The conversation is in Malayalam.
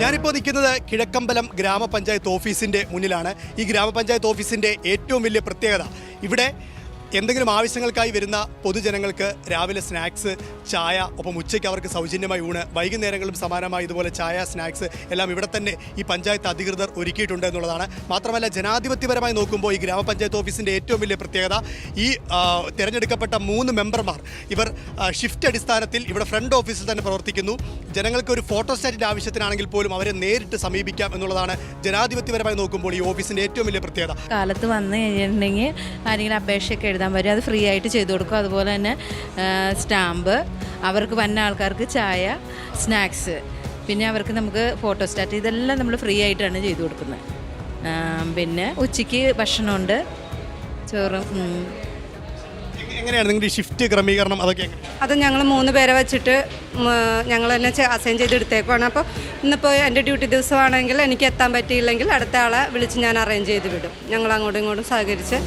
ഞാനിപ്പോൾ നിൽക്കുന്നത് കിഴക്കമ്പലം ഗ്രാമപഞ്ചായത്ത് ഓഫീസിന്റെ മുന്നിലാണ്. ഈ ഗ്രാമപഞ്ചായത്ത് ഓഫീസിന്റെ ഏറ്റവും വലിയ പ്രത്യേകത. ഇവിടെ എന്തെങ്കിലും ആവശ്യങ്ങൾക്കായി വരുന്ന പൊതുജനങ്ങൾക്ക് രാവിലെ സ്നാക്സ് ചായ ഒപ്പം ഉച്ചയ്ക്ക് അവർക്ക് സൗജന്യമായി ഊണ് വൈകുന്നേരങ്ങളും സമാനമായി ഇതുപോലെ ചായ സ്നാക്സ് എല്ലാം ഇവിടെ തന്നെ ഈ പഞ്ചായത്ത് അധികൃതർ ഒരുക്കിയിട്ടുണ്ട് എന്നുള്ളതാണ്. മാത്രമല്ല ജനാധിപത്യപരമായി നോക്കുമ്പോൾ ഈ ഗ്രാമപഞ്ചായത്ത് ഓഫീസിന്റെ ഏറ്റവും വലിയ പ്രത്യേകത ഈ തിരഞ്ഞെടുക്കപ്പെട്ട മൂന്ന് മെമ്പർമാർ ഇവർ ഷിഫ്റ്റ് അടിസ്ഥാനത്തിൽ ഇവിടെ ഫ്രണ്ട് ഓഫീസിൽ തന്നെ പ്രവർത്തിക്കുന്നു. ജനങ്ങൾക്ക് ഒരു ഫോട്ടോസ്റ്റാറ്റിന്റെ ആവശ്യത്തിനാണെങ്കിൽ പോലും അവരെ നേരിട്ട് സമീപിക്കാം എന്നുള്ളതാണ് ജനാധിപത്യപരമായി നോക്കുമ്പോൾ ഈ ഓഫീസിന്റെ ഏറ്റവും വലിയ പ്രത്യേകത. കാലത്ത് വന്ന് കഴിഞ്ഞിട്ടുണ്ടെങ്കിൽ ആരെങ്കിലും അപേക്ഷയൊക്കെ എഴുതാൻ പറ്റും അത് ഫ്രീ ആയിട്ട് ചെയ്തു കൊടുക്കും. അതുപോലെ തന്നെ സ്റ്റാമ്പ് അവർക്ക് വന്ന ആൾക്കാർക്ക് ചായ സ്നാക്സ് പിന്നെ അവർക്ക് നമുക്ക് ഫോട്ടോ സ്റ്റാറ്റ് ഇതെല്ലാം നമ്മൾ ഫ്രീ ആയിട്ടാണ് ചെയ്തു കൊടുക്കുന്നത്. പിന്നെ ഉച്ചയ്ക്ക് ഭക്ഷണമുണ്ട്. ചോറും എങ്ങനെയാണ് നിങ്ങളുടെ ഷിഫ്റ്റ് ക്രമീകരണം? അതൊക്കെ അത് ഞങ്ങൾ മൂന്ന് പേരെ വെച്ചിട്ട് ഞങ്ങൾ തന്നെ അസൈൻ ചെയ്ത് എടുത്തേക്കുവാണ്. അപ്പോൾ ഇന്നിപ്പോൾ എന്റെ ഡ്യൂട്ടി ദിവസമാണെങ്കിൽ എനിക്ക് എത്താൻ പറ്റിയില്ലെങ്കിൽ അടുത്ത ആളെ വിളിച്ച് ഞാൻ അറേഞ്ച് ചെയ്ത് വിടും. ഞങ്ങൾ അങ്ങോട്ടും ഇങ്ങോട്ടും സഹകരിച്ച്.